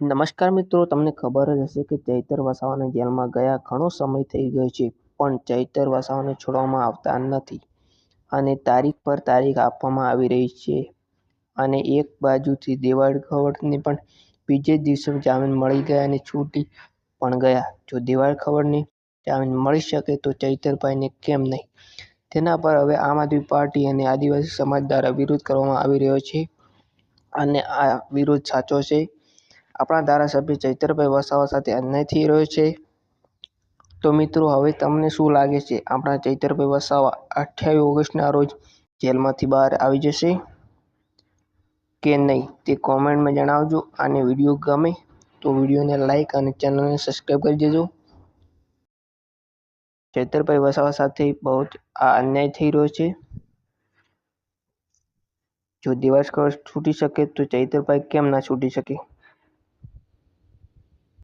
નમસ્કાર મિત્રો, તમને ખબર જ હશે કે ચૈતર વસાવાને જેલમાં ગયા ઘણો સમય થઈ ગયો છે, પણ ચૈતર વસાવાને છોડવામાં આવતા નથી અને તારીખ પર તારીખ આપવામાં આવી રહી છે અને એક બાજુથી દેવાળ ખવડને પણ બીજે દિવસે જામીન મળી ગયા અને છૂટી પણ ગયા. જો ખવડને જામીન મળી શકે તો ચૈતરભાઈને કેમ નહીં? તેના પર હવે આમ આદમી પાર્ટી અને આદિવાસી સમાજ દ્વારા વિરોધ કરવામાં આવી રહ્યો છે અને આ વિરોધ સાચો છે આપણા ધારાસભ્ય ચૈતરભાઈ વસાવા સાથે અન્યાય થઈ રહ્યો છે. તો મિત્રો, હવે તમને શું લાગે છે? આપણા ચૈતરભાઈ વસાવા અઠ્યાવીસ ઓગસ્ટના રોજ જેલમાંથી બહાર આવી જશે કે નહીં તે કોમેન્ટમાં જણાવજો અને વીડિયો ગમે તો વિડીયોને લાઇક અને ચેનલને સબસ્ક્રાઈબ કરી દેજો. ચૈતરભાઈ વસાવા સાથે બહુ જ આ અન્યાય થઈ રહ્યો છે. જો દિવસ કવર છૂટી શકે તો ચૈતરભાઈ કેમ ના છૂટી શકે?